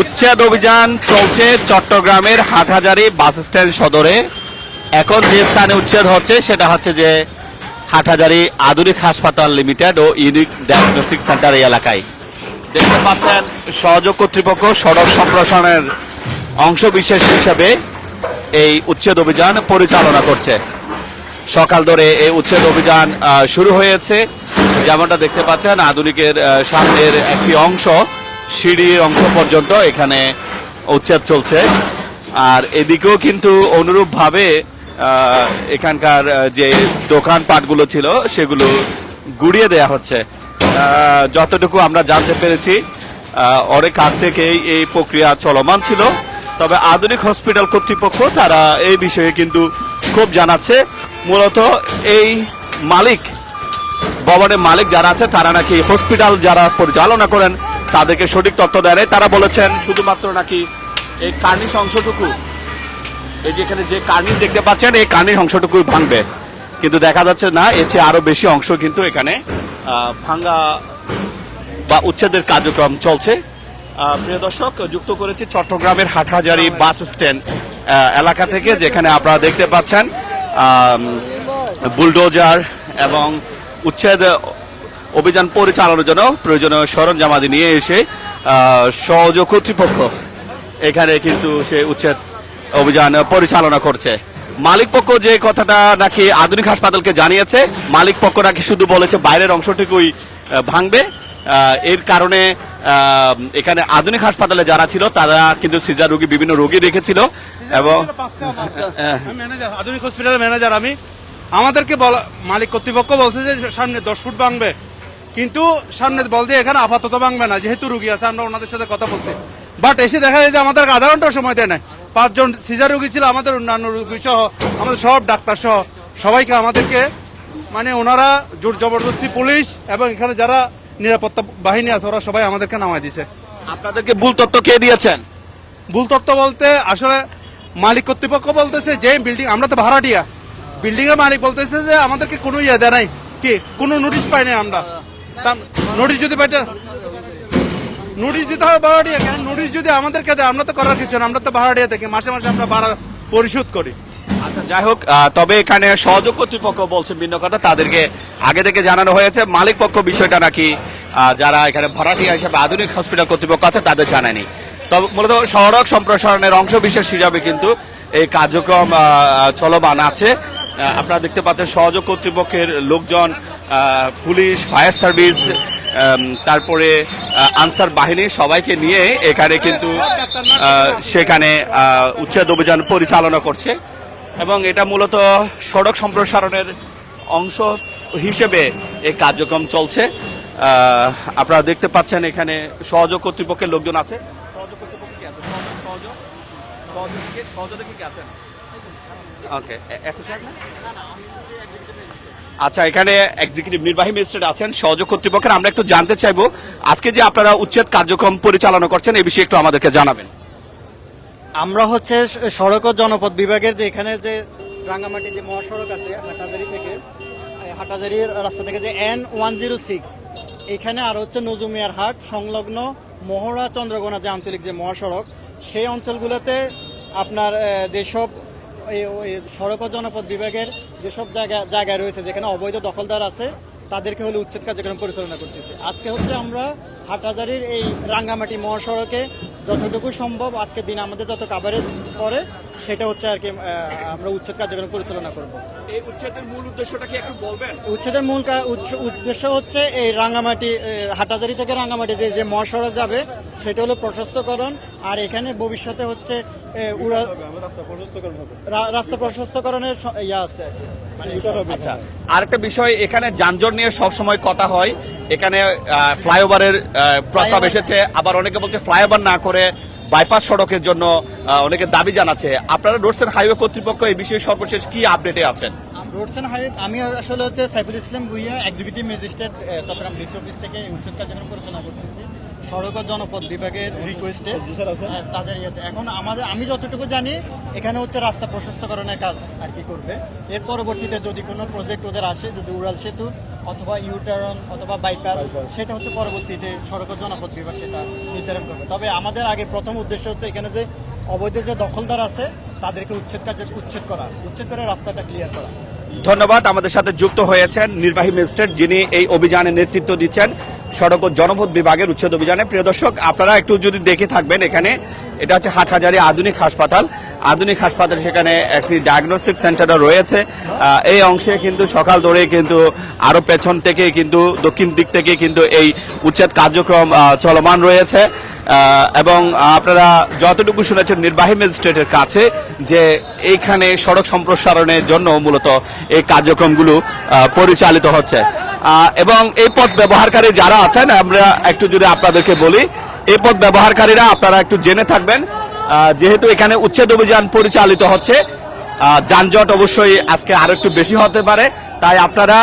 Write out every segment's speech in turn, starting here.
উচ্ছেদ অভিযান চলছে চট্টগ্রামের হাটহাজারি বাস স্ট্যান্ড সদরে। এখন যে স্থানে উচ্ছেদ হচ্ছে, সেটা হচ্ছে যে হাটহাজারি আধুনিক হাসপাতাল লিমিটেড ও ইউনিক ডায়াগনস্টিক সেন্টার এই এলাকায়। দেখতে পাচ্ছেন, সহযোগ কর্তৃপক্ষ সড়ক সম্প্রসারণের অংশ বিশেষ হিসেবে এই উচ্ছেদ অভিযান পরিচালনা করছে। সকাল ধরে এই উচ্ছেদ অভিযান শুরু হয়েছে। যেমনটা দেখতে পাচ্ছেন, আধুনিকের সামনের একটি অংশ সিঁড়ির অংশ পর্যন্ত এখানে উচ্ছেদ চলছে। আর এদিকেও কিন্তু অনুরূপভাবে এখানকার যে দোকানপাটগুলো ছিল, সেগুলো গুড়িয়ে দেয়া হচ্ছে। যতটুকু আমরা জানতে পেরেছি অনেক আগ থেকেই এই প্রক্রিয়া চলমান ছিল। তবে আধুনিক হসপিটাল কর্তৃপক্ষ তারা এই বিষয়ে কিন্তু খুব জানাচ্ছে। মূলত এই মালিক, ভবনের মালিক যারা আছে, তারা নাকি হসপিটাল যারা পরিচালনা করেন তাদেরকে সঠিক তথ্য দেয়। তারা বলেছেন শুধুমাত্র নাকি এই কার্নিশ অংশটুকু, এই যে এখানে যে কার্নিশ দেখতে পাচ্ছেন, এই কার্নিশ অংশটুকুই ভাঙবে কিন্তু দেখা যাচ্ছে না, এর চেয়ে আরও বেশি অংশ কিন্তু এখানে ভাঙ্গা বা উচ্ছেদের কার্যক্রম চলছে প্রিয় দর্শক, যুক্ত করেছি চট্টগ্রামের হাটহাজারি বাস স্ট্যান্ড এলাকা থেকে, যেখানে আপনারা দেখতে পাচ্ছেন বুলডোজার এবং উচ্ছেদ অভিযান পরিচালনার জন্য প্রয়োজনীয় সরঞ্জামাদি নিয়ে এসে সহযোগ কর্তৃপক্ষ এখানে কিন্তু সে উচ্ছেদ অভিযান পরিচালনা করছে। মালিক পক্ষ যে কথাটা নাকি আধুনিক হাসপাতালকে জানিয়েছে, মালিক পক্ষ নাকি শুধু বলেছে বাইরের অংশটুকুই ভাঙবে। এর কারণে এখানে আধুনিক হাসপাতালে যারা ছিল, তারা কিন্তু সিজার রোগী, বিভিন্ন রোগী রেখেছিল এবং আধুনিক হসপিটালের ম্যানেজার আমি। আমাদেরকে বলা, মালিক কর্তৃপক্ষ বলছে যে সামনে দশ ফুট ভাঙবে। কিন্তু সামনে বলতে এখানে আপাতত ভাঙবে না যেহেতু রুগী আছে আমরা ওনাদের সাথে কথা বলছি। বাট এসে দেখা যায় যে আমাদের আধা ঘণ্টা সময় দেয় না পাঁচজন সিজার রুগী ছিল আমাদের অন্যান্য রুগী সহ আমাদের সব ডাক্তার সহ সবাইকে আমাদেরকে মানে ওনারা জোর জবরদস্তি পুলিশ এবং এখানে যারা নিরাপত্তা বাহিনী আছে ওরা সবাই আমাদেরকে নামাই দিছে আপনাদেরকে ভুল তথ্য কে দিয়েছেন? ভুল তথ্য বলতে আসলে মালিক কর্তৃপক্ষ বলতেছে যে বিল্ডিং আমরা তো ভাড়াটিয়া। বিল্ডিং এর মালিক বলতেছে যে আমাদেরকে কোনো ইয়ে দেয় নাই। কি? কোনো নোটিশ পাই নাই আমরা। নোটিশ যদি পাইতে নোটিশ দিতে হবে ভাড়াটিয়া কেন নোটিশ যদি আমাদেরকে দেয়, আমরা তো করার কিছু না, আমরা তো ভাড়াটিয়া থেকে মাসে মাসে আমরা ভাড়া পরিশোধ করি। আচ্ছা যাই হোক তবে এখানে সহযোগ কর্তৃপক্ষ বলছে ভিন্ন কথা, তাদেরকে আগে থেকে জানানো হয়েছে, মালিক পক্ষ বিষয়টা নাকি যারা এখানে ভাড়াটিয়া হিসেবে আধুনিক হসপিটাল কর্তৃপক্ষ আছে, তাদের জানায়নি। তবে মূলত সড়ক সম্প্রসারণের অংশ বিশেষ হিসাবে কিন্তু এই কার্যক্রম চলমান আছে। আপনারা দেখতে পাচ্ছেন সহযোগ কর্তৃপক্ষের লোকজন পুলিশ, ফায়ার সার্ভিস তারপরে আনসার বাহিনী সবাইকে নিয়ে এখানে কিন্তু সেখানে উচ্ছেদ অভিযান পরিচালনা করছে। এবং এটা মূলত সড়ক সম্প্রসারণের অংশ হিসেবে এই কার্যক্রম চলছে। আপনারা দেখতে পাচ্ছেন এখানে সহযোগ কর্তৃপক্ষের লোকজন আছে। সহযোগ আচ্ছা এখানে এক্সিকিউটিভ নির্বাহী ম্যাজিস্ট্রেট আছেন, সহযোগ কর্তৃপক্ষের। আমরা একটু জানতে চাইব, আজকে যে আপনারা উচ্ছেদ কার্যক্রম পরিচালনা করছেন এই বিষয়ে একটু আমাদেরকে জানাবেন। আমরা হচ্ছে সড়ক ও জনপথ বিভাগের যে এখানে যে রাঙ্গামাটি যে মহাসড়ক আছে হাটাজারি থেকে হাটাজারি রাস্তা থেকে যে এন ওয়ান জিরো সিক্স এখানে আর হচ্ছে নজুমিয়ার হাট, সংলগ্ন মহড়া চন্দ্রগোনা যে আঞ্চলিক যে মহাসড়ক, সেই অঞ্চলগুলোতে আপনার যেসব সড়ক ও জনপথ বিভাগের যেসব জায়গা, জায়গায় রয়েছে, যেখানে অবৈধ দখলদার আছে, তাদেরকে হলে উচ্ছেদ কার্যক্রম পরিচালনা করতেছে। আজকে হচ্ছে আমরা হাটহাজারির এই রাঙ্গামাটি মহাসড়কে যতটুকু সম্ভব আজকের দিন আমাদের যত কাভারেজ করে সেটা হচ্ছে আর কি আমরা উচ্ছেদ কার্যক্রম পরিচালনা করব। এই উচ্ছেদের মূল উদ্দেশ্যটা কি একটু বলবেন? উচ্ছেদের মূল উদ্দেশ্য হচ্ছে এই রাঙ্গামাটি এ, হাটহাজারি থেকে রাঙ্গামাটি যে যে মহাসড়ক যাবে সেটা হলো প্রশস্তকরণ আর এখানে ভবিষ্যতে হচ্ছে রাস্তা প্রশস্তকরণের ইয়া আছে আর কি। মানে আচ্ছা আরেকটা বিষয় এখানে যানজট নিয়ে সব সময় কথা হয়। এখানে ফ্লাইওভারের প্রস্তাব এসেছে আবার অনেকে বলছে ফ্লাইওভার না করে বাইপাস সড়কের জন্য অনেকে দাবি জানাচ্ছে। আপনারা রোডস এন্ড হাইওয়ে কর্তৃপক্ষ এই বিষয়ে সর্বশেষ কি আপডেটে আছেন? রোডস এন্ড হাইওয়ে আমি আসলে হচ্ছে Saiful Islam Bhuiya executive magistrate Chittagong DC office থেকে উচ্চ কার্যক্রম পরিচালনা করতেছি। সড়ক ও জনপদ বিভাগের রিকোয়েস্টে তাদের ইয়েতে। এখন আমাদের আমি যতটুকু জানি এখানে হচ্ছে রাস্তা প্রশস্তকরণের কাজ আর কি করবে। এর পরবর্তীতে যদি কোনো প্রজেক্ট ওদের আসে যদি উড়াল সেতু অথবা ইউটার্ন অথবা বাইপাস সেটা হচ্ছে পরবর্তীতে সড়ক ও জনপদ বিভাগ সেটা নির্ধারণ করবে। তবে আমাদের আগে প্রথম উদ্দেশ্য হচ্ছে এখানে যে অবৈধ যে দখলদার আছে তাদেরকে উচ্ছেদ কাজে উচ্ছেদ করা উচ্ছেদ করে রাস্তাটা ক্লিয়ার করা। ধন্যবাদ আমাদের সাথে যুক্ত হয়েছেন নির্বাহী ম্যাজিস্ট্রেট যিনি এই অভিযানে নেতৃত্ব দিচ্ছেন। সড়ক ও জনপথ বিভাগের উচ্ছেদ অভিযানে। প্রিয় দর্শক, আপনারা একটু যদি দেখে থাকবেন এখানে, এটা হচ্ছে হাটহাজারি আধুনিক হাসপাতাল। আধুনিক হাসপাতাল সেখানে একটি ডায়াগনস্টিক সেন্টারও রয়েছে। এই অংশে কিন্তু সকাল ধরে কিন্তু আরও পেছন থেকে কিন্তু দক্ষিণ দিক থেকে কিন্তু এই উচ্ছেদ কার্যক্রম চলমান রয়েছে। এবং আপনারা যতটুকু শুনেছেন নির্বাহী ম্যাজিস্ট্রেটের কাছে যে এইখানে সড়ক সম্প্রসারণের জন্য মূলত এই কার্যক্রমগুলো পরিচালিত হচ্ছে। এবং এই পথ ব্যবহারকারী যারা আছেন, আমরা একটু যদি আপনাদেরকে বলি, এই পথ ব্যবহারকারীরা আপনারা একটু জেনে থাকবেন। যেহেতু এখানে উচ্ছেদ অভিযান পরিচালিত হচ্ছে যানজট অবশ্যই আজকে আরও একটু বেশি হতে পারে। তাই আপনারা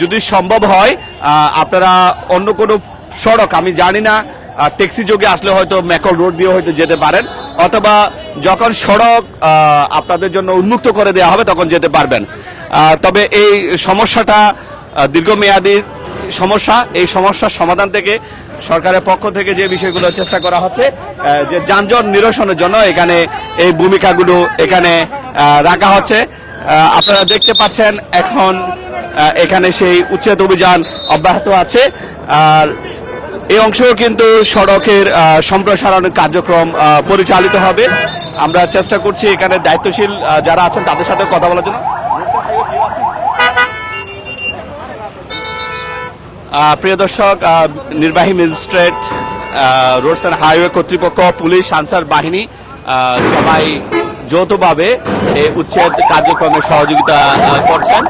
যদি সম্ভব হয় আপনারা অন্য কোনো সড়ক, আমি জানি না ট্যাক্সি যোগে আসলে হয়তো ম্যাকল রোড দিয়ে হয়তো যেতে পারেন, অথবা যখন সড়ক আপনাদের জন্য উন্মুক্ত করে দেওয়া হবে তখন যেতে পারবেন। তবে এই সমস্যাটা দীর্ঘমেয়াদী সমস্যা, এই সমস্যার সমাধান থেকে সরকারের পক্ষ থেকে যে বিষয়গুলো চেষ্টা করা হচ্ছে যে যানজট নিরসনের জন্য এখানে এই ভূমিকাগুলো এখানে রাখা হচ্ছে। আপনারা দেখতে পাচ্ছেন এখন এখানে সেই উচ্ছেদ অভিযান অব্যাহত আছে। আর এই অংশেও কিন্তু সড়কের আহ, সম্প্রসারণের কার্যক্রম পরিচালিত হবে। আমরা চেষ্টা করছি এখানে দায়িত্বশীল যারা আছেন তাদের সাথে কথা বলার জন্য। প্রিয় দর্শক নির্বাহী ম্যাজিস্ট্রেট রোডস অ্যান্ড হাইওয়ে কর্তৃপক্ষ পুলিশ আনসার বাহিনী সবাই যৌথভাবে এই উচ্ছেদ কার্যক্রমে সহযোগিতা করছেন।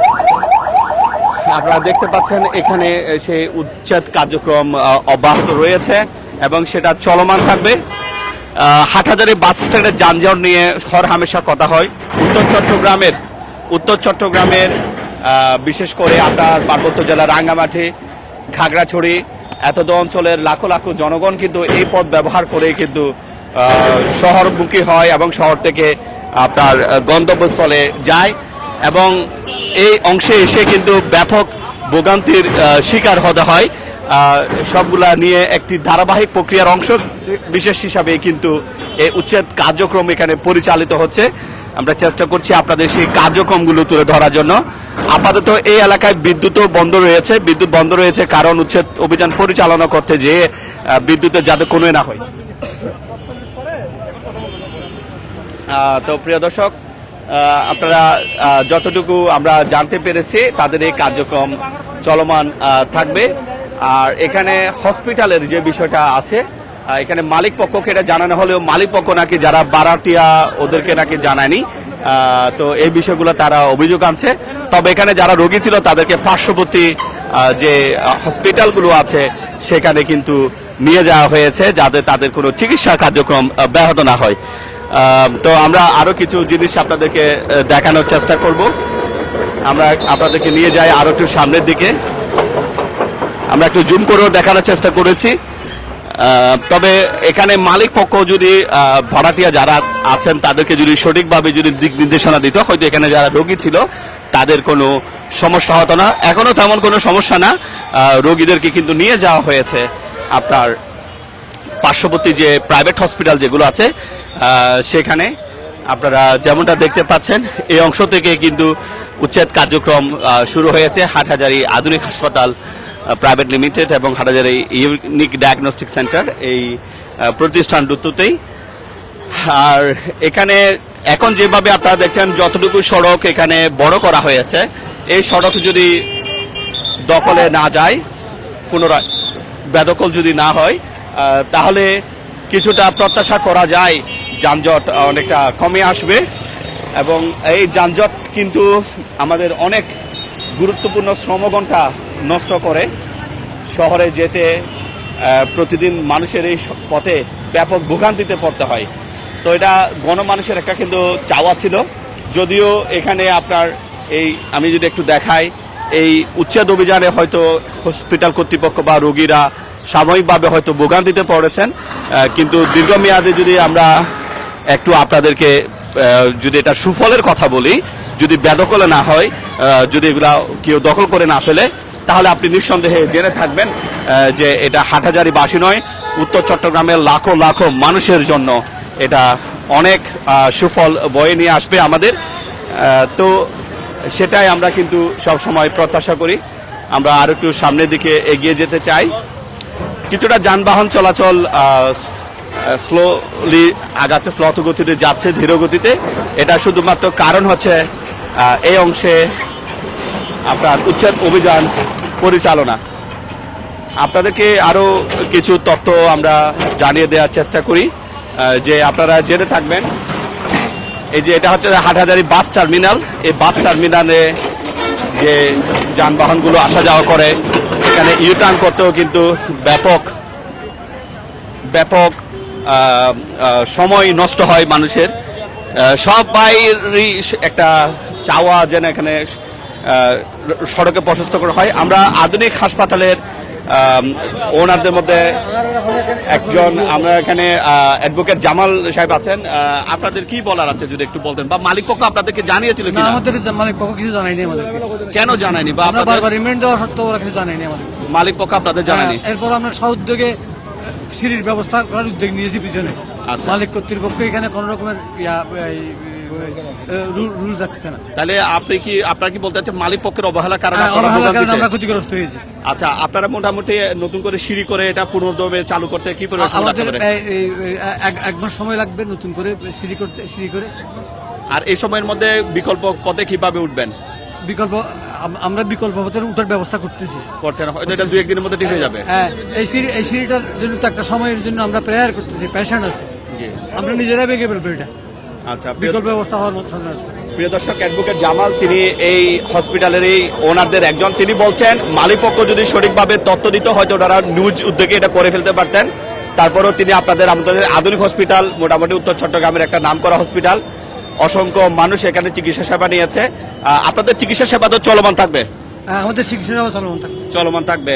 আপনারা দেখতে পাচ্ছেন, এখানে সেই উচ্ছেদ কার্যক্রম অব্যাহত রয়েছে এবং সেটা চলমান থাকবে। হাটহাজারি বাস স্ট্যান্ডের যানজট নিয়ে হর হামেশা কথা হয়। উত্তর চট্টগ্রামের উত্তর চট্টগ্রামের বিশেষ করে আপনার পার্বত্য জেলার রাঙ্গামাটি, খাগড়াছড়ি, এতদ অঞ্চলের লাখো লাখো জনগণ কিন্তু এই পথ ব্যবহার করে কিন্তু শহরমুখী হয় এবং শহর থেকে আপনার গন্তব্যস্থলে যায়। এবং এই অংশে এসে কিন্তু ব্যাপক ভোগান্তির শিকার হতে হয়। সবগুলা নিয়ে একটি ধারাবাহিক প্রক্রিয়ার অংশ। বিশেষ হিসাবে কিন্তু এই উচ্ছেদ কার্যক্রম এখানে পরিচালিত হচ্ছে। আমরা চেষ্টা করছি আপনাদের সেই কার্যক্রমগুলো তুলে ধরার জন্য। আপাতত এই এলাকায় বিদ্যুৎও বন্ধ রয়েছে। বিদ্যুৎ বন্ধ রয়েছে কারণ উচ্ছেদ অভিযান পরিচালনা করতে যে বিদ্যুতের যাতে কোনো না হয়। তো প্রিয় দর্শক আপনারা যতটুকু আমরা জানতে পেরেছি, তাদের এই কার্যক্রম চলমান থাকবে। আর এখানে হসপিটালের যে বিষয়টা আছে এখানে মালিক পক্ষকে এটা জানানো হলেও মালিক পক্ষ নাকি যারা বারাটিয়া, ওদেরকে নাকি জানায়নি। তো এই বিষয়গুলো তারা অভিযোগ আনছে। তবে এখানে যারা রোগী ছিল, তাদেরকে পার্শ্ববর্তী যে হসপিটালগুলো আছে, সেখানে কিন্তু নিয়ে যাওয়া হয়েছে, যাতে তাদের কোনো চিকিৎসা কার্যক্রম ব্যাহত না হয়। তো আমরা আরও কিছু জিনিস আপনাদেরকে দেখানোর চেষ্টা করব। আমরা আপনাদেরকে নিয়ে যাই আরও একটু সামনের দিকে। আমরা একটু জুম করেও দেখানোর চেষ্টা করেছি। তবে এখানে মালিক পক্ষ যদি ভাড়াটিয়া যারা আছেন, তাদেরকে যদি সঠিকভাবে যদি দিক নির্দেশনা দিত, হয়তো এখানে যারা রোগী ছিল, তাদের কোনো সমস্যা হতো না। এখনও তেমন কোনো সমস্যা না। রোগীদেরকে কিন্তু নিয়ে যাওয়া হয়েছে আপনার পার্শ্ববর্তী যে প্রাইভেট হসপিটাল যেগুলো আছে সেখানে আপনারা যেমনটা দেখতে পাচ্ছেন, এই অংশ থেকে কিন্তু উচ্ছেদ কার্যক্রম শুরু হয়েছে। হাটহাজারি আধুনিক হাসপাতাল প্রাইভেট লিমিটেড এবং হাটহাজারি ইউনিক ডায়াগনস্টিক সেন্টার এই প্রতিষ্ঠান দুটোতেই। আর এখানে এখন যেভাবে আপনারা দেখছেন, যতটুকু সড়ক এখানে বড় করা হয়েছে, এই সড়ক যদি দখলে না যায়, পুনরায় বেদখল যদি না হয় তাহলে কিছুটা প্রত্যাশা করা যায়, যানজট অনেকটা কমে আসবে। এবং এই যানজট কিন্তু আমাদের অনেক গুরুত্বপূর্ণ শ্রমঘণ্টা নষ্ট করে। শহরে যেতে প্রতিদিন মানুষের এই পথে ব্যাপক ভোগান্তিতে পড়তে হয়। তো এটা গণমানুষের একটা কিন্তু চাওয়া ছিল। যদিও এখানে আপনার এই, আমি যদি একটু দেখাই, এই উচ্ছেদ অভিযানে হয়তো হসপিটাল কর্তৃপক্ষ বা রোগীরা সাময়িকভাবে হয়তো ভোগান্তিতে পড়েছেন কিন্তু দীর্ঘমেয়াদে যদি আমরা একটু আপনাদেরকে যদি এটা সুফলের কথা বলি, যদি বেদখলে না হয় যদি এগুলা কেউ দখল করে না ফেলে, তাহলে আপনি নিঃসন্দেহে জেনে থাকবেন যে এটা হাটহাজারি বাসী নয়, উত্তর চট্টগ্রামের লাখো লাখো মানুষের জন্য এটা অনেক সুফল বয়ে নিয়ে আসবে আমাদের। তো সেটাই আমরা কিন্তু সব সময় প্রত্যাশা করি। আমরা আর একটু সামনের দিকে এগিয়ে যেতে চাই। কিছুটা যানবাহন চলাচল স্লোলি আগাচ্ছে স্লথ গতিতে যাচ্ছে, ধীর গতিতে। এটা শুধুমাত্র কারণ হচ্ছে এই অংশে আপনার উচ্ছেদ অভিযান পরিচালনা। আপনাদেরকে আরও কিছু তথ্য আমরা জানিয়ে দেওয়ার চেষ্টা করি। যে আপনারা জেনে থাকবেন, এই যে এটা হচ্ছে হাটহাজারি বাস টার্মিনাল। এই বাস টার্মিনালে যে যানবাহনগুলো আসা যাওয়া করে এখানে ইউটার্ন করতেও কিন্তু ব্যাপক ব্যাপক সময় নষ্ট হয় মানুষের। সব সবাইরই একটা চাওয়া যেন এখানে সড়কে প্রশস্ত করা হয়। আমরা আধুনিক হাসপাতালের ওনারদের মধ্যে একজন আমরা এখানে অ্যাডভোকেট জামাল সাহেব আছেন। আপনাদের কি বলার আছে যদি একটু বলতেন? বা মালিক পক্ষ আপনাদেরকে জানিয়েছিল কিনা? আমাদের মানে কখন কিছু জানাইনি আমাদের কেন জানায়নি? বা আমরা বারবার রিমাইন্ড দেওয়া সত্ত্বেও ওরা কিছু জানাইনি আমাদের মালিক পক্ষ আপনাদের জানায়নি? হ্যাঁ, এরপর আমরা সউদ্যোগে সিঁড়ির ব্যবস্থা করার উদ্যোগ নিয়েছি পিছনে। আচ্ছা। মালিক কর্তৃপক্ষ এখানে কোন রকমের রুলস না। তাহলে আপনি কি আপনার কি বলতে চাচ্ছেন মালিক পক্ষের অবহেলার কারণে হ্যাঁ, আমরা ক্ষতিগ্রস্ত হয়েছি। আচ্ছা আপনারা মোটামুটি নতুন করে সিঁড়ি করে এটা পুনর্দমে চালু করতে কি আমাদের এক- মাস সময় লাগবে নতুন করে সিঁড়ি করতে সিঁড়ি করে। আর এই সময়ের মধ্যে বিকল্প পথে কীভাবে উঠবেন? বিকল্প আমরা বিকল্প পথের উঠার ব্যবস্থা করতেছি। করছেন হয়তো এটা দু একদিনের মধ্যে ঠিক হয়ে যাবে। হ্যাঁ এই সিঁড়ি এই সিঁড়িটার জন্য তো একটা সময়ের জন্য আমরা প্রেয়ার করতেছি প্যাশন আছে। আমরা নিজেরাই বেগে ফেলব এটা। আচ্ছা বিকল্প ব্যবস্থা হওয়ার মতো। প্রিয় দর্শক অ্যাডভোকেট জামাল তিনি এই হসপিটালের এই ওনারদের একজন। তিনি বলছেন মালিকপক্ষ যদি সঠিকভাবে তথ্য দিত হয়তো ওনারা নিউজ উদ্যোগে এটা করে ফেলতে পারতেন। তারপরেও তিনি আপনাদের আমাদের আধুনিক হসপিটাল মোটামুটি উত্তর চট্টগ্রামের একটা নামকরা হসপিটাল অসংখ্য মানুষ এখানে চিকিৎসা সেবা নিয়েছে। আপনাদের চিকিৎসা সেবা তো চলমান থাকবে? হ্যাঁ, আমাদের চিকিৎসা সেবা চলমান থাকবে। চলমান থাকবে।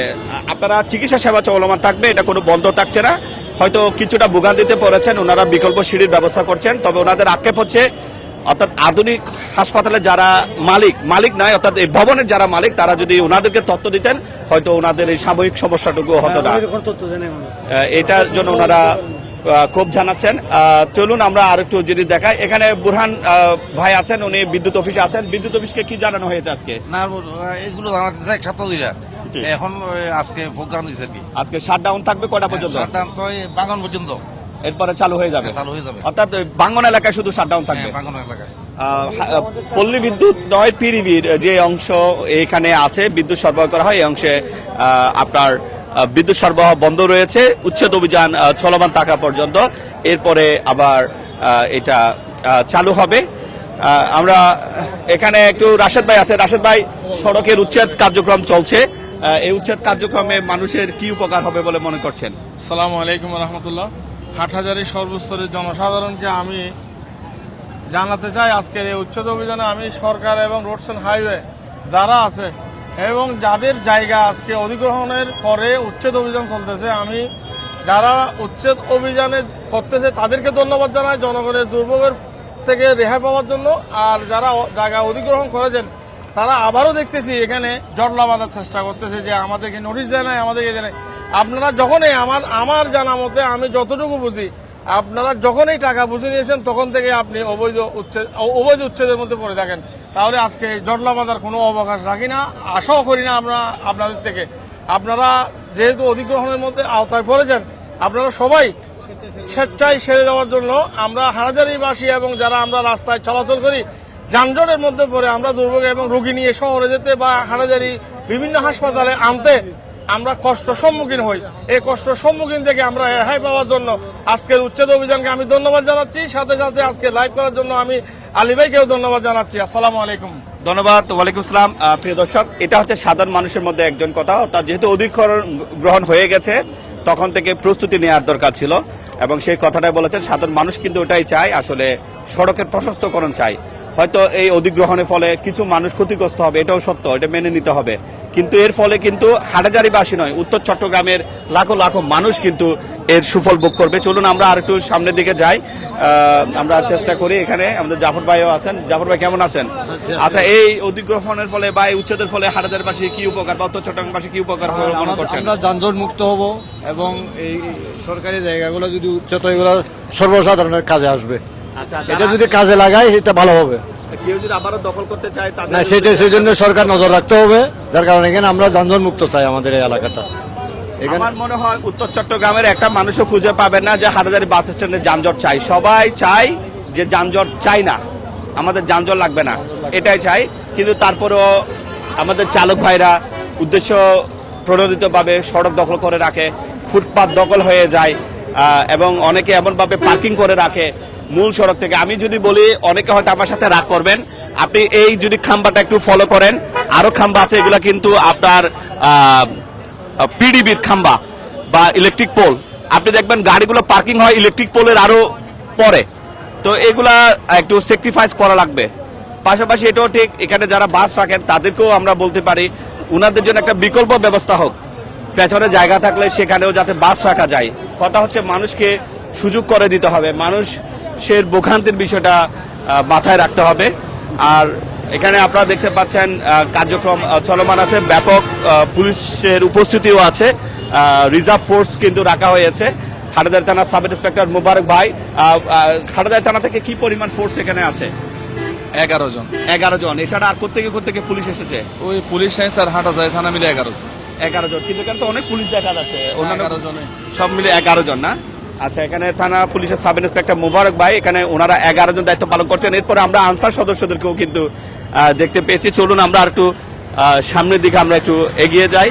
আপনারা চিকিৎসা সেবা চলমান থাকবে? এটা কোনো বন্ধ থাকছে না? হয়তো কিছুটা ভোগান্তিতে পড়েছেন ওনারা বিকল্প সিঁড়ির ব্যবস্থা করছেন তবে ওনাদের আক্ষেপ হচ্ছে অর্থাৎ আধুনিক হাসপাতালে যারা মালিক মালিক নয় অর্থাৎ এই ভবনের যারা মালিক তারা যদি ওনাদেরকে তথ্য দিতেন হয়তো ওনাদের এই সাময়িক সমস্যাটুকু হতো না। আহ, এটার জন্য ওনারা ক্ষোভ জানাচ্ছেন। চলুন আমরা আর একটু জিনিস দেখাই। এখানে বুরহান ভাই আছেন উনি বিদ্যুৎ অফিসে আছেন। বিদ্যুৎ অফিসকে কি জানানো হয়েছে আজকে? না এগুলো জানাতে চাই এক সপ্তাহ এখন আজকে প্রোগ্রাম দিচ্ছে আর কি। আজকে শাটডাউন থাকবে কটা পর্যন্ত? শাটডাউন তো বাগান পর্যন্ত। এরপরে চালু হয়ে যাবে? চালু হয়ে যাবে। অর্থাৎ বাঙ্গন এলাকায় শুধু শাটডাউন থাকবে? হ্যাঁ, বাগান এলাকায়। পল্লী বিদ্যুৎ নয় পিরিবির যে অংশ এখানে আছে বিদ্যুৎ সরবরাহ করা হয় এই অংশে আপনার বিদ্যুৎ সরবরাহ বন্ধ রয়েছে উচ্ছেদ অভিযান চলমান থাকা পর্যন্ত। এরপরে আবার এটা চালু হবে। আমরা এখানে একটু রাশেদ ভাই আছে। রাশেদ ভাই সড়কের উচ্ছেদ কার্যক্রম চলছে। এই উচ্ছেদ কার্যক্রমে মানুষের কি উপকার হবে বলে মনে করছেন? সালামু আলাইকুম রহমতুল্লাহ। হাটহাজারি সর্বস্তরের জনসাধারণকে আমি জানাতে চাই, আজকের এই উচ্ছেদ অভিযানে আমি সরকার এবং রোডস অ্যান্ড হাইওয়ে যারা আছে এবং যাদের জায়গা আজকে অধিগ্রহণের পরে উচ্ছেদ অভিযান চলতেছে, আমি যারা উচ্ছেদ অভিযানে করতেছে তাদেরকে ধন্যবাদ জানাই। জনগণের দুর্ভোগের থেকে রেহাই পাওয়ার জন্য আর যারা জায়গা অধিগ্রহণ করেছেন তারা আবারও দেখতেছি এখানে জটলা বাঁধার চেষ্টা করতেছে যে আমাদেরকে নোটিশ দেয় নাই, আমাদেরকে দেয় নাই। আপনারা যখনই আমার আমার জানা মতে আমি যতটুকু বুঝি, আপনারা যখনই টাকা বুঝে নিয়েছেন, তখন থেকে আপনি অবৈধ উচ্ছেদ অবৈধ উচ্ছেদের মধ্যে পড়ে থাকেন তাহলে আজকে জটলা বাঁধার কোনো অবকাশ রাখি না, আশাও করি না আমরা আপনাদের থেকে আপনারা যেহেতু অধিগ্রহণের মধ্যে আওতায় পড়েছেন, আপনারা সবাই স্বেচ্ছায় সেরে দেওয়ার জন্য আমরা হারাজারিবাসী এবং যারা আমরা রাস্তায় চলাচল করি যানজটের মধ্যে পড়ে আমরা দুর্ভোগ এবং রোগী নিয়ে শহরে যেতে বা হারাজারি বিভিন্ন হাসপাতালে আনতে আমরা কষ্ট সম্মুখীন হই। এই কষ্ট সম্মুখীন থেকে আমরা রেহাই পাওয়ার জন্য আজকের উচ্ছেদ অভিযানকে আমি ধন্যবাদ জানাচ্ছি। সাথে সাথে আজকে লাইভ করার জন্য আমি আলী ভাইকেও ধন্যবাদ জানাচ্ছি। আসসালামু আলাইকুম। ধন্যবাদ, ওয়ালাইকুম আসসালাম। প্রিয় দর্শক, এটা হচ্ছে সাধারণ মানুষের মধ্যে একজন কথা, অর্থাৎ যেহেতু অধিকরণ গ্রহণ হয়ে গেছে, তখন থেকে প্রস্তুতি নেওয়ার দরকার ছিল। এবং সেই কথাটাই বলেছেন, সাধারণ মানুষ কিন্তু ওটাই চায়, আসলে সড়কের প্রশস্তকরণ চাই হয়তো এই অধিগ্রহণের ফলে কিছু মানুষ ক্ষতিগ্রস্ত হবে এটাও সত্য এটা মেনে নিতে হবে। কিন্তু এর ফলে কিন্তু হাটাজারিবাসী নয় উত্তর চট্টগ্রামের লাখো লাখো মানুষ কিন্তু এর সুফল ভোগ করবে। চলুন আমরা আর একটু সামনের দিকে যাই। আমরা চেষ্টা করি এখানে আমাদের জাফর ভাইও আছেন। জাফর ভাই কেমন আছেন? আচ্ছা এই অধিগ্রহণের ফলে বা এই উচ্ছেদের ফলে হাটাজারিবাসী কি উপকার বা উত্তর চট্টগ্রামবাসী কি উপকার হবে মনে করছেন? আমরা যানজট মুক্ত হব এবং এই সরকারি জায়গাগুলো যদি উচ্চতা এগুলো সর্বসাধারণের কাজে আসবে। এটা যদি কাজে লাগায় সেটা ভালো হবে। কেউ যদি আবারও দখল করতে চায় তাদের না সেটা সেই জন্য সরকার নজর রাখতে হবে। যার কারণে এখানে আমরা যানজট মুক্ত চাই আমাদের এই এলাকাটা। এখানে আমার মনে হয় উত্তর চট্টগ্রামের একটা মানুষও খুঁজে পাবেন না যে হাটাজারি বাস স্ট্যান্ডে যানজট চাই। সবাই চাই যে যানজট চাই না। আমাদের যানজট লাগবে না। এটাই চাই। কিন্তু তারপরেও আমাদের চালক ভাইরা উদ্দেশ্য প্রণোদিতভাবে সড়ক দখল করে রাখে ফুটপাত দখল হয়ে যায় এবং অনেকে এমনভাবে পার্কিং করে রাখে মূল সড়ক থেকে। আমি যদি বলি, অনেকে হয়তো আমার সাথে রাগ করবেন। আপনি এই যদি খাম্বাটা একটু ফলো করেন, আরও খাম্বা আছে, এগুলো কিন্তু আপনার পিডিবির খাম্বা বা ইলেকট্রিক পোল আপনি দেখবেন গাড়িগুলো পার্কিং হয় ইলেকট্রিক পোলের আরও পরে। তো এগুলা একটু স্যাক্রিফাইস করা লাগবে। পাশাপাশি এটাও ঠিক, এখানে যারা বাস রাখেন, তাদেরকেও আমরা বলতে পারি, উনাদের জন্য একটা বিকল্প ব্যবস্থা হোক। পেছনে জায়গা থাকলে সেখানেও যাতে বাস রাখা যায়। কথা হচ্ছে মানুষকে সুযোগ করে দিতে হবে। মানুষের ভোগান্তির বিষয়টা মাথায় রাখতে হবে। আর এখানে আপনারা দেখতে পাচ্ছেন কার্যক্রম চলমান আছে। ব্যাপক পুলিশের উপস্থিতিও আছে। রিজার্ভ ফোর্স কিন্তু রাখা হয়েছে। হাটাদার থানা সাব ইন্সপেক্টর মুবারক ভাই হাটাদার থানা থেকে কি পরিমাণ ফোর্স এখানে আছে? এগারো জন। এগারো জন। এছাড়া আর কোথেকে কোথেকে পুলিশ এসেছে? ওই পুলিশ নাই স্যার হাঁটা যায় থানা মিলে এগারো জন। এগারো জন। কিন্তু এখানে তো অনেক পুলিশ দেখা যাচ্ছে। অন্যান্য এগারো জনে। সব মিলে এগারো জন না? আচ্ছা এখানে থানা পুলিশের সাব ইন্সপেক্টর মুবারক ভাই এখানে ওনারা এগারো জন দায়িত্ব পালন করছেন। এরপরে আমরা আনসার সদস্যদেরকেও কিন্তু দেখতে পেয়েছি। চলুন আমরা আর একটু সামনের দিকে আমরা একটু এগিয়ে যাই।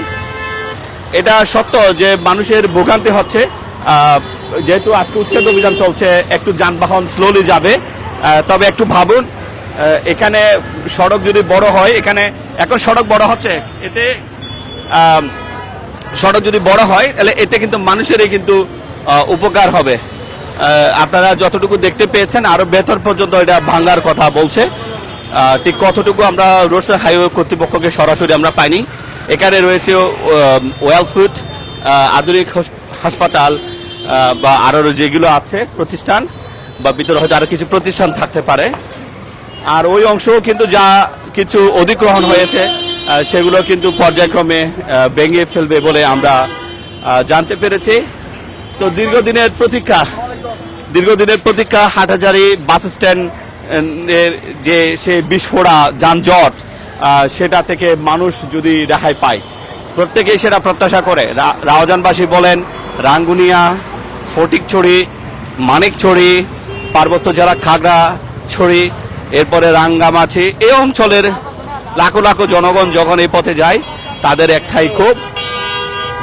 এটা সত্য যে মানুষের ভোগান্তি হচ্ছে যেহেতু আজকে উচ্ছেদ অভিযান চলছে একটু যানবাহন স্লোলি যাবে তবে একটু ভাবুন এখানে সড়ক যদি বড় হয় এখানে এখন সড়ক বড় হচ্ছে? এতে সড়ক যদি বড় হয় তাহলে এতে কিন্তু মানুষেরই কিন্তু উপকার হবে। আপনারা যতটুকু দেখতে পেয়েছেন, আরও ভেতর পর্যন্ত এটা ভাঙ্গার কথা বলছে। ঠিক কতটুকু আমরা রোড হাইওয়ে কর্তৃপক্ষকে সরাসরি আমরা পাইনি। এখানে রয়েছে ওয়েল ফুড আধুনিক হাসপাতাল বা আরও যেগুলো আছে, প্রতিষ্ঠান, বা ভিতরে হয়তো আরও কিছু প্রতিষ্ঠান থাকতে পারে। আর ওই অংশও কিন্তু যা কিছু অধিগ্রহণ হয়েছে সেগুলো কিন্তু পর্যায়ক্রমে ভেঙে ফেলবে বলে আমরা জানতে পেরেছি। তো দীর্ঘদিনের প্রতীক্ষা দীর্ঘদিনের প্রতীক্ষা হাটহাজারি বাস স্ট্যান্ড এর যে সে বিস্ফোরা যানজট সেটা থেকে মানুষ যদি রেহাই পায়। প্রত্যেকেই সেটা প্রত্যাশা করে। রাওজানবাসী বলেন, রাঙ্গুনিয়া, ফটিকছড়ি, মানিকছড়ি, পার্বত্য জেলা খাগড়া ছড়ি এরপরে রাঙ্গামাছি এই অঞ্চলের লাখো লাখো জনগণ যখন এই পথে যায়, তাদের একটাই ক্ষোভ,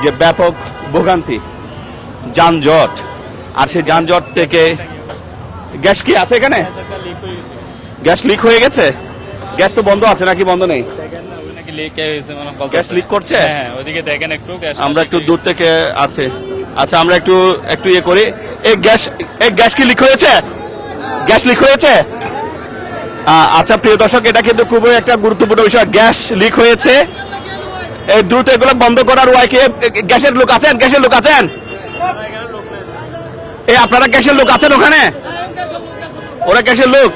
যে ব্যাপক ভোগান্তি। যানজট। আর সেই যানজট থেকে গ্যাস কি আছে এখানে? গ্যাস লিক হয়ে গেছে? গ্যাস তো বন্ধ আছে নাকি? বন্ধ নেই? মানে। গ্যাস লিক করছে? হ্যাঁ ওইদিকে দেখেন একটু আমরা একটু দূর থেকে আছে। আচ্ছা আমরা একটু একটু ইয়ে করি। এই গ্যাস এই গ্যাস কি লিক হয়েছে? গ্যাস লিক হয়েছে? আচ্ছা প্রিয় দর্শক এটা কিন্তু খুবই একটা গুরুত্বপূর্ণ বিষয়। গ্যাস লিক হয়েছে। এই দ্রুত এগুলো বন্ধ করার ওয়াই কে? গ্যাসের লোক আছেন? গ্যাসের লোক আছেন? এই, আপনারা গ্যাসের লোক আছেন ওখানে? ওরা গ্যাসের লোক?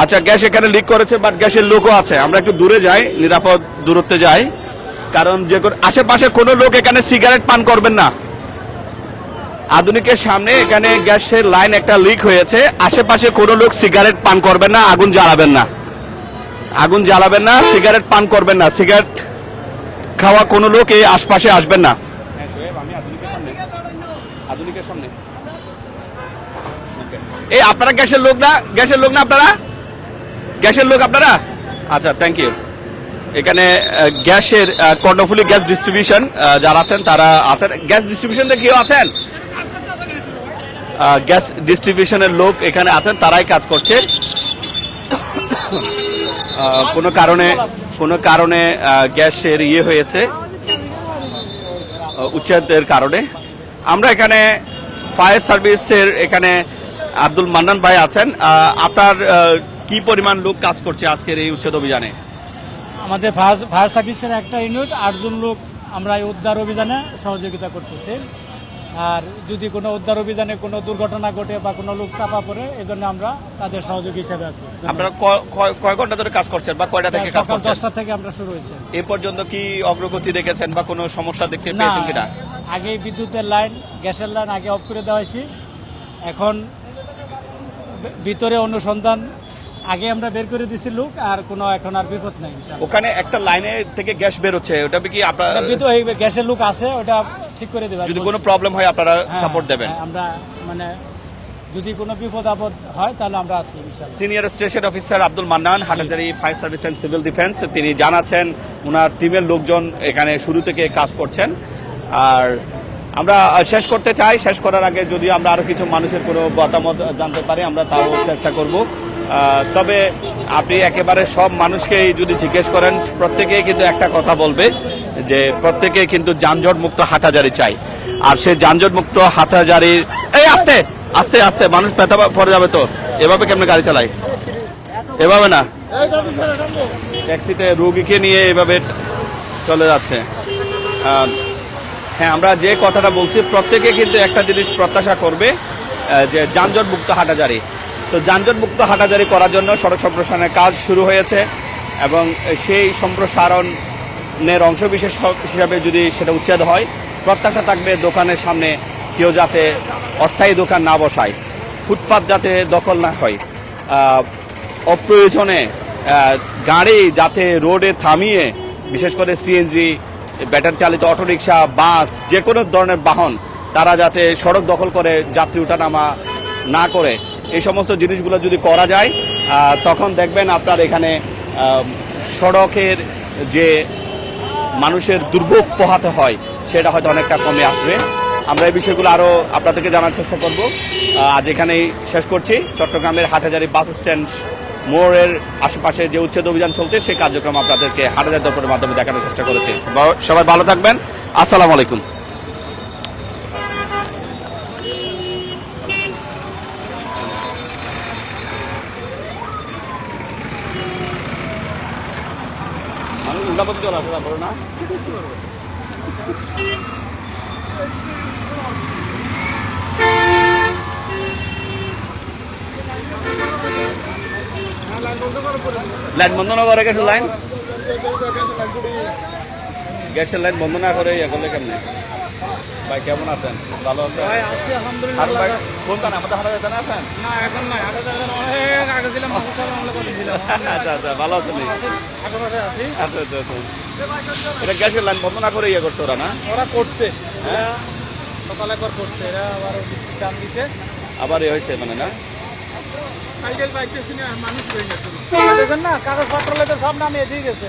আচ্ছা গ্যাস এখানে লিক করেছে বাট গ্যাসের লোকও আছে। আমরা একটু দূরে যাই, নিরাপদ দূরত্বে যাই। কারণ যে আশেপাশে কোনো লোক এখানে সিগারেট পান করবেন না। আধুনিকের সামনে এখানে গ্যাসের লাইন একটা লিক হয়েছে। আশেপাশে কোনো লোক সিগারেট পান করবেন না, আগুন জ্বালাবেন না। আগুন জ্বালাবেন না সিগারেট পান করবেন না। সিগারেট খাওয়া কোনো লোক এই আশপাশে আসবেন না। সামনে। এই আপনারা গ্যাসের লোক না? গ্যাসের লোক না আপনারা? গ্যাসের লোক আপনারা? আচ্ছা থ্যাংক ইউ এখানে গ্যাসের কর্ণফুলী গ্যাস ডিস্ট্রিবিউশন যারা আছেন, তারা আছেন। গ্যাস ডিস্ট্রিবিউশনে কেউ আছেন? গ্যাস ডিস্ট্রিবিউশনের লোক এখানে আছেন, তারাই কাজ করছে। কোনো কারণে কোনো কারণে গ্যাসের ইয়ে হয়েছে উচ্ছেদের কারণে। আমরা এখানে ফায়ার সার্ভিসের এখানে আব্দুল মান্নান ভাই আছেন। আপনার কি পরিমাণ লোক কাজ করছে আজকের এই উচ্ছেদ অভিযানে? আমাদের ফায়ার সার্ভিসের একটা ইউনিট আটজন লোক আমরা এই উদ্ধার অভিযানে সহযোগিতা করতেছি। আর যদি কোনো উদ্ধার অভিযানে কোনো দুর্ঘটনা ঘটে বা কোনো লোক চাপা পড়ে এই জন্য আমরা তাদের সহযোগী হিসেবে আছি। আপনারা কয়- ঘণ্টা ধরে কাজ করছেন বা কয়টা থেকে কাজ করছেন? দশটা থেকে আমরা শুরু হয়েছে। এ পর্যন্ত কি অগ্রগতি দেখেছেন বা কোনো সমস্যা দেখতে পেয়েছেন কিনা? আগে বিদ্যুতের লাইন গ্যাসের লাইন আগে অফ করে দেওয়া হয়েছে। এখন ভিতরে অনুসন্ধান। আগে আমরা বের করে দিছি লোক আর কোনো এখন আর বিপদ নাই ওখানে একটা লাইনে থেকে গ্যাস বেরোচ্ছে ওটা কি আপনার ভিতরে এই গ্যাসের লোক আছে ওটা ঠিক করে দেবে যদি কোনো প্রবলেম হয় আপনারা হ্যাঁ, সাপোর্ট দেবেন। হ্যাঁ, আমরা মানে যদি কোনো বিপদ আপদ হয় তাহলে আমরা আছি ইনশাআল্লাহ। Senior station officer Abdul Mannan Hathazari fire service and civil defence তিনি জানাচ্ছেন ওনার টিমের লোকজন এখানে শুরু থেকে কাজ করছেন। আর আমরা শেষ করতে চাই। শেষ করার আগে যদি আমরা আরও কিছু মানুষের কোনো মতামত জানতে পারি আমরা তাও চেষ্টা করব। তবে আপনি একেবারে সব মানুষকেই যদি জিজ্ঞেস করেন প্রত্যেকেই কিন্তু একটা কথা বলবে যে প্রত্যেকে কিন্তু যানজট মুক্ত হাটাজারি চাই আর সে যানজট মুক্ত হাটাজারির এই আস্তে আস্তে আস্তে মানুষ পেতা পড়ে যাবে তো। এভাবে কেমনে গাড়ি চালায়? এভাবে না? ট্যাক্সিতে রুগীকে নিয়ে এভাবে চলে যাচ্ছে। হ্যাঁ আমরা যে কথাটা বলছি, প্রত্যেকে কিন্তু একটা জিনিস প্রত্যাশা করবে যে যানজট মুক্ত হাটাজারি। তো যানজট মুক্ত হাটাজারি করার জন্য সড়ক সম্প্রসারণের কাজ শুরু হয়েছে এবং সেই সম্প্রসারণের অংশবিশেষ হিসাবে যদি সেটা উচ্ছেদ হয়, প্রত্যাশা থাকবে দোকানের সামনে কেউ যাতে অস্থায়ী দোকান না বসায়, ফুটপাত যাতে দখল না হয়। অপ্রয়োজনে গাড়ি যাতে রোডে থামিয়ে, বিশেষ করে সিএনজি ব্যাটারি চালিত অটোরিকশা, বাস যে কোনো ধরনের বাহন, তারা যাতে সড়ক দখল করে যাত্রী ওঠানামা না করে। এই সমস্ত জিনিসগুলো যদি করা যায় তখন দেখবেন আপনার এখানে সড়কের যে মানুষের দুর্ভোগ পোহাতে হয়, সেটা হয়তো অনেকটা কমে আসবে। আমরা এই বিষয়গুলো আরও আপনাদেরকে জানার চেষ্টা করব। আজ এখানেই শেষ করছি। চট্টগ্রামের হাটহাজারি বাস স্ট্যান্ড মোড়ের আশেপাশে যে উচ্ছেদ অভিযান চলছে, সেই কার্যক্রম আপনাদেরকে হাটাজার দপ্তরের মাধ্যমে দেখানোর চেষ্টা করেছি। সবাই ভালো থাকবেন। আসসালামু আলাইকুম। মানুষ উল্টা পথে চলাফেরা করে না? লাইন বন্ধ না করে গ্যাসের লাইন গ্যাসের লাইন বন্ধ না করে ইয়ে করলে কেমনে? ভাই কেমন আছেন? ভালো আছেন? হারুন ভাই কোনটা না আমাদের হাটা যেতে আছেন আচ্ছা আচ্ছা ভালো আছেন আচ্ছা আচ্ছা আচ্ছা। এটা গ্যাসের লাইন বন্ধ না করে ইয়ে করছে ওরা না? ওরা করছে। সকালে একবার করছে। এরা আবার দাম দিছে। আবার এ হয়েছে মানে না? দেখেন না কাগজপত্র লেগে সব নামিয়ে দিয়ে গেছে।